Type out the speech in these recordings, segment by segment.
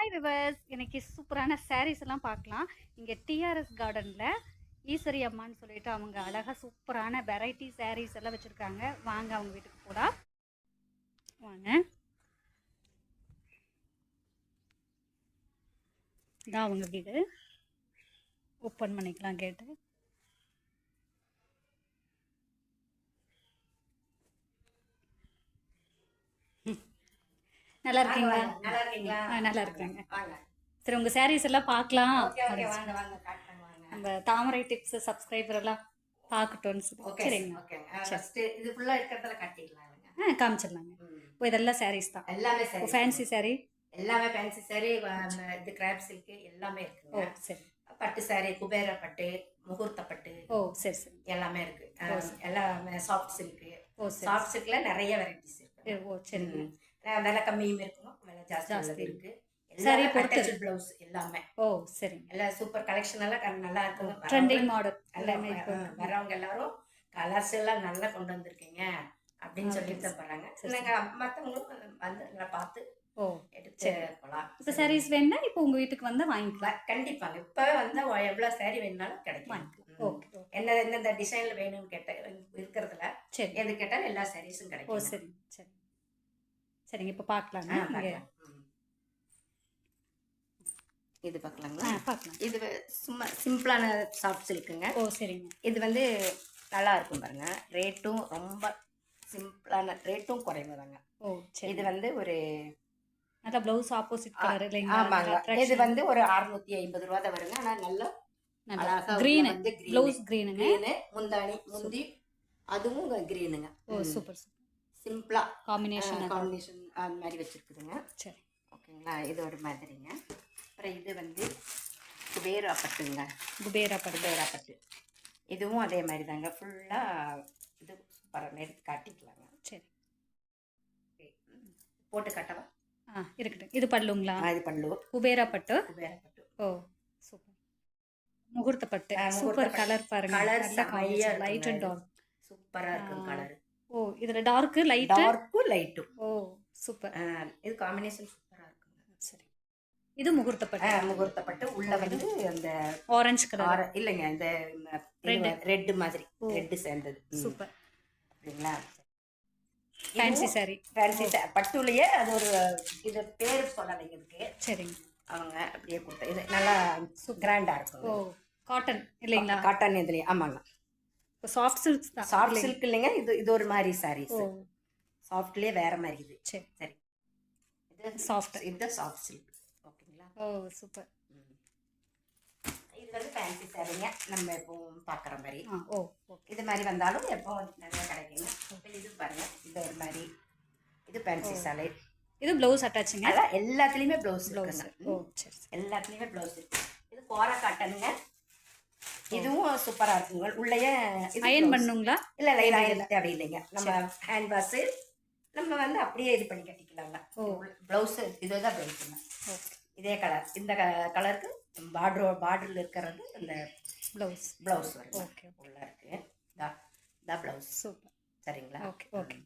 Hi viewers இன்னைக்கு சூப்பரான சாரீஸ் எல்லாம் பார்க்கலாம். இங்கே டிஆர்எஸ் கார்டனில் ஈஸ்வரி அம்மான்னு சொல்லிட்டு அவங்க அழகாக சூப்பரான வெரைட்டி சாரீஸ் எல்லாம் வச்சுருக்காங்க. வாங்க அவங்க வீட்டுக்கு போகலாம் வாங்க. இதான் அவங்க வீடு. ஓப்பன் பண்ணிக்கலாம் கேட்டு நல்லா இருக்கீங்களா? நல்லா இருக்கீங்களா? நல்லா இருக்காங்க. வாங்க. சரி உங்க சாரீஸ் எல்லாம் பார்க்கலாம். நம்ம தாமரை டிப்ஸ் சப்ஸ்கிரைபர் எல்லாம் ஓகே சரிங்க. ஓகே. ஃபர்ஸ்ட் இது ஃபுல்லா இருக்கிறதுல காட்டிடலாங்க ஆ காமிச்சிடலாங்க. இப்போ இதெல்லாம் சாரீஸ் தான். எல்லாமே சரி ஃபேன்சி சாரீ எல்லாமே ஃபேன்சி சாரி. இது கிராப் சில்க் எல்லாமே ஓ இருக்குங்க சரி. பட்டு சாரி குபேர பட்டு முகூர்த்த பட்டு ஓ சரி சரி. எல்லாமே இருக்கு. ஓ, எல்லாமே சாஃப்ட் சில்க் ஓ சரி சாஃப்ட் சில்க்ல நிறைய வெரைட்டிஸ் இருக்கு. சரி, ஓ. அஹ், விலை கம்மியும் இருக்கும் விலை ஜாஸ்தி ஜாஸ்தி உள்ளது இருக்கு. சாரி பொறுத்து பிளவுஸ் எல்லாமே. ஓ சரிங்க. எல்லாம் சூப்பர் கலெக்ஷன் எல்லாம் நல்லா இருக்குங்க ட்ரெண்டிங் மாடல் எல்லாம் எல்லாமே இப்போ வ- வரவங்க எல்லாரும் கலர்ஸ் எல்லாம் நல்லா கொண்டு வந்திருக்கீங்க அப்படின்னு சொல்லிட்டு தான் சரி. போறாங்க சரி, மத்தவங்களும் வந்து நல்லா பார்த்து சரி. இப்போ சாரீஸ் வேணும்னா இப்போ உங்க வீட்டுக்கு வந்து வாங்கிக்கலாம். கண்டிப்பாங்க. இப்பவே வந்தா எவ்வளவு saree வேணும்னாலும் கிடைக்கும். என்ன எந்தெந்த டிசைன்ல வேணும்னு கேட்ட இருக்கிறதுல சரி. எது கேட்டாலும் எல்லா சாரீஸும் கிடைக்கும் சரிங்க சரி. சரிங்க இப்போ பார்க்கலாங்க இங்கே. இது பார்க்கலாங்களா பார்க்கலாம் இது சும்மா சிம்பிளான சாஃப்ட் சில்க்குங்க. ஓ சரிங்க. இது வந்து நல்லா இருக்கும் பாருங்க. ரேட்டும் ரொம்ப சிம்பிளான ரேட்டும் குறைவு தாங்க. ஓ சரி. இது வந்து ஒரு நல்லா ப்ளவுஸ் ஆப்போசிட் கலர் இல்லைங்களா? ஆமாங்க. இது வந்து ஒரு அறுநூத்தி ஐம்பது ரூபா தான் வருங்க. ஆனா நல்ல நல்லா அழகா green. ப்ளவுஸ் க்ரீனுங்க கிரீனு முந்தாணி முந்தி அதுவும் கிரீனுங்க ஓ சூப்பர் சூப்பர். சிம்பிளா காம்பினேஷன் காம்பினேஷன் அந்த மாதிரி வச்சிருக்குதுங்க. சரி. ஓகேங்களா? இது ஒரு மாதிரிங்க. அப்புறம் இது வந்து குபேரா பட்டுங்க. குபேரா படுது குபேரா பட்டு. இதுவும் அதே மாதிரி தாங்க ஃபுல்லா இது சூப்பராக எடுத்து காட்டிக்கலாங்க. சரி. போட்டு காட்டவா? ஆ இருக்கட்டும். இது பல்லுங்களா? ஆ, இது பல்லு. குபேரா பட்டு? குபேரா பட்டு. Oh super. முகூர்த்த பட்டு சூப்பர் பட்டு. கலர் பாருங்க செமையா லைட் அண்ட். டார்க் சூப்பரா இருக்கும். கலர். ஓ இதுல டார்க் லைட் டார்க்கும் லைட்டும் ஓ சூப்பர் இது காம்பினேஷன் சூப்பரா இருக்குங்க. சரி. இது முகூர்த்த ஆ, பட்டு முகூர்த்த பட்டு உள்ள வந்து அந்த ஆரஞ்சு கலர் இல்லைங்க இந்த Red. ரெட் மாதிரி ஓ. ரெட் சேர்ந்தது. சூப்பர் அப்படிங்களா? ஃபேன்சி சாரி ஃபேன்சி பட்டுலயே அது ஒரு இது பேர் சொல்லலைங்க இதுக்கு சரிங்க. அவங்க அப்படியே கொடுத்த இது நல்லா கிராண்டா ஓ இருக்கும். காட்டன் இல்லைங்களா? காட்டன் இதுலயே ஆமாங்க. இப்போ சாஃப்ட் சில்க்ஸ் தான் சாஃப்ட்? சில்க் இல்லைங்க. இது இது ஒரு மாதிரி சாரீஸ் சாஃப்ட்லயே வேற மாதிரி இது சரி. சரி. இது சாஃப்ட் இது சாஃப்ட் சில்க் ஓகேங்களா? Oh super. இது வந்து ஃபேன்சி சாரீங்க நம்ம எப்பவும் பார்க்குற மாதிரி. ஓ இது மாதிரி வந்தாலும் எப்போ நிறைய கிடைக்குங்க இது பாருங்க. இது ஒரு மாதிரி. இது ஃபேன்சி சாலை இது ப்ளவுஸ் அட்டாச்சுங்க அதான் எல்லாத்துலேயுமே ப்ளவுஸ் ப்ளவுஸ் ஓ சரி எல்லாத்துலேயுமே ப்ளவுஸ் இருக்கு. இது கோரா காட்டனுங்க இதுவும் சூப்பரா இருக்குங்க உள்ளேயே அயன். பண்ணுங்களா? இல்ல இல்ல அயன் தேவையில்லைங்க. நம்ம ஹேண்ட் வாஷ் நம்ம வந்து அப்படியே இது பண்ணி கட்டிக்கலாங்க ஓ. ப்ளவுஸ் இதுதான் ப்ளவுஸுங்க இதே கலர் இந்த கலருக்கு பார்டர் பார்டர்ல இருக்கிறது இந்த ப்ளவுஸ் ப்ளவுஸ் வரும் ஓகே உள்ள இருக்கு. இதா இதா ப்ளவுஸ் சூப்பர் சரிங்களா? Okay okay.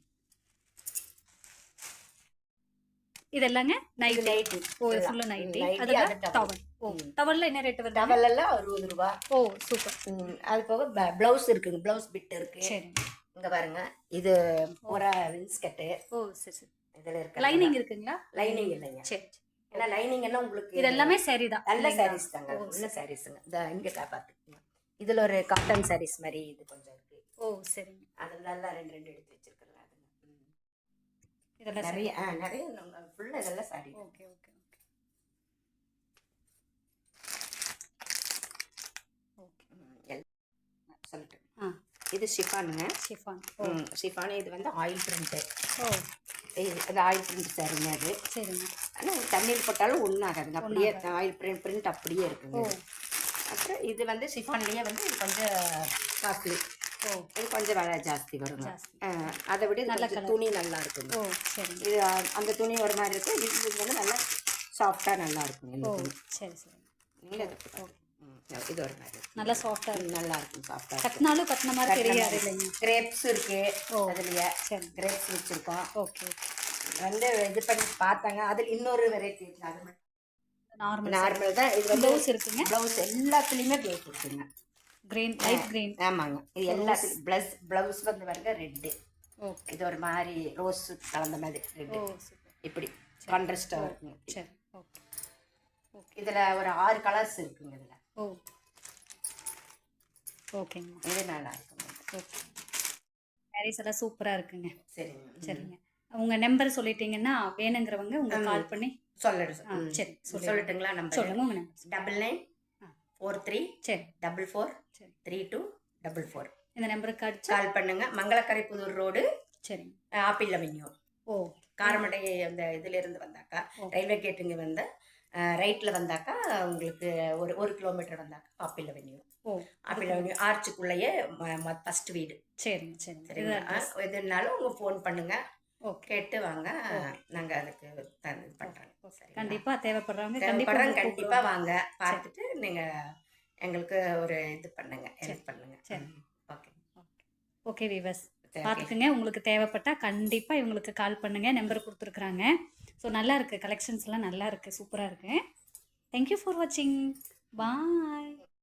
இதெல்லாங்க night nighty oh full nighty Nighty, அதில் அது towel. டவல் ஓ. டவலில் என்ன ரேட் வருது டவல் எல்லாம் அறுபது ரூபா. Oh super. அது போக ப்ளவுஸ் இருக்குங்க ப்ளவுஸ் பிட் இருக்கு. சரிங்க இங்க பாருங்க. இது பூரா வின்ஸ்கட்டு ஓ சரி சரி. இதுல இருக்கு லைனிங் இருக்குங்களா? லைனிங் இல்லைங்க. சரி ஏன்னா லைனிங் எல்லாம் உங்களுக்கு இது எல்லாமே சரி தான். நல்ல? சாரீஸ் தாங்க. நல்ல சாரீஸுங்க இந்த இங்க பார்த்துக்குங்க இதுல ஒரு காட்டன் சாரீஸ் மாதிரி இது கொஞ்சம் இருக்கு. ஓ சரிங்க. அதுல எல்லாம் ரெண்டு ரெண்டு எடுத்து ம். இதெல்லாம் நிறைய ஆ நிறைய ஃபுல்லா இதெல்லாம் sari okay okay okay. Okay சொல்லிட்டு. ஆ. இது ஷிஃபானுங்க. ஷிஃபான். ஷிஃபானு இது வந்து ஆயில் பிரிண்ட் ஓ. அது ஆயில் பிரிண்ட் சாரிங்க அது. சரிங்க. ஆனால் தண்ணியில் போட்டாலும் ஒன்றும் ஆகாதுங்க அப்படியே ஆயில் பிரிண்ட் பிரிண்ட் அப்படியே இருக்குங்க. இது. அப்புறம் இது வந்து ஷிஃபான்லேயே வந்து இது கொஞ்சம் காஸ்ட்லி. இது கொஞ்சம் விலை ஜாஸ்தி ஆ, அதை விட நல்ல. துணி நல்லா சரிங்க இது அந்த துணி ஒரு மாதிரி இருக்கும். இது வந்து நல்லா சாஃப்டாக நல்லா துணி. சரி சரி. ம், இது ஒரு மாதிரி இருக்கும். நல்லா சாஃப்டாக இருக்கு ம், நல்லா இருக்கும் சாஃப்டாக கட்டினாலும் கட்டின மாதிரி தெரியாது இல்லைங்க. கிரேப்ஸ் இருக்கு. அதுலயே. சரி. கிரேப்ஸ் வச்சிருக்கோம். ஓகே வந்து இது பண்ணி பார்த்தாங்க. அதில் இன்னொரு வெரைட்டி இருக்கு அது நார்மல் நார்மல் தான். இது வந்து ப்ளவுஸ் இருக்குங்க? ப்ளவுஸ் எல்லாத்துலேயுமே ப்ளவுஸ் இருக்குங்க. கிரீன் லைட் கிரீன் ஆமாங்க. இது எல்லாத்துலையும் ப்ளஸ் ப்ளவுஸ் வந்து பாருங்க ரெட்டு ஓகே இது ஒரு மாதிரி ரோஸ் கலந்த மாதிரி ரெட்டு சூப்பர் இப்படி கான்ட்ராஸ்டாக இருக்குங்க சரி. ஓகே இதில் ஒரு ஆறு கலர்ஸ் இருக்குங்க இதில். ஓ ஓகேங்கம்மா இது நல்லா இருக்குங்க. ஓகே சாரீஸ் எல்லாம் சூப்பராக இருக்குங்க. சரிங்க. சரிங்க. உங்கள் நம்பர் சொல்லிட்டீங்கன்னா வேணுங்கிறவங்க உங்களுக்கு கால் பண்ணி சொல்லிடு சரி. சொல்லி சொல்லட்டுங்களா நம்பர் சொல்லுங்க உங்கள் number double nine. Four three சரி. டபுள் ஃபோர் சரி. த்ரீ டூ டபுள் ஃபோர் இந்த நம்பருக்கு அடிச்சா? கால் பண்ணுங்க. மங்களக்கரை புதூர் ரோடு சரிங்க ஆப்பிள் அவென்யூ ஓ. காரமடை அந்த இதுல இருந்து வந்தாக்கா. ரயில்வே கேட்டுங்க வந்து ரைட்டில் வந்தாக்கா உங்களுக்கு ஒரு ஒரு கிலோமீட்டர் வந்தாக்கா ஆப்பிள் அவென்யூ ஓ. ஆப்பிள் அவென்யூ ஆர்ச்சுக்குள்ளேயே ஃபர்ஸ்ட் வீடு. சரிங்க சரிங்க. இது சரிங்களா அட்ரஸ். ஆ, எதுனாலும் உங்க ஃபோன் பண்ணுங்க. ஓகே கேட்டு வாங்க. நாங்க அதுக்கு இது பண்றோம். சரிங்களா? கண்டிப்பாக தேவைப்படுறவங்க தேவைப்படுறவங்க கண்டிப்பாக கண்டிப்பா வாங்க. பார்த்துட்டு நீங்க எங்களுக்கு ஒரு இது பண்ணுங்க ஹெல்ப் பண்ணுங்க. சரி. ஓகே. Okay viewers. சரி. பார்த்துக்குங்க. உங்களுக்கு தேவைப்பட்டால் கண்டிப்பாக இவங்களுக்கு கால் பண்ணுங்க. நம்பர் கொடுத்துருக்குறாங்க. ஸோ நல்லா இருக்குது கலெக்ஷன்ஸ் எல்லாம் நல்லா இருக்குது சூப்பராக இருக்குது தேங்க்யூ ஃபார் வாட்சிங் பாய்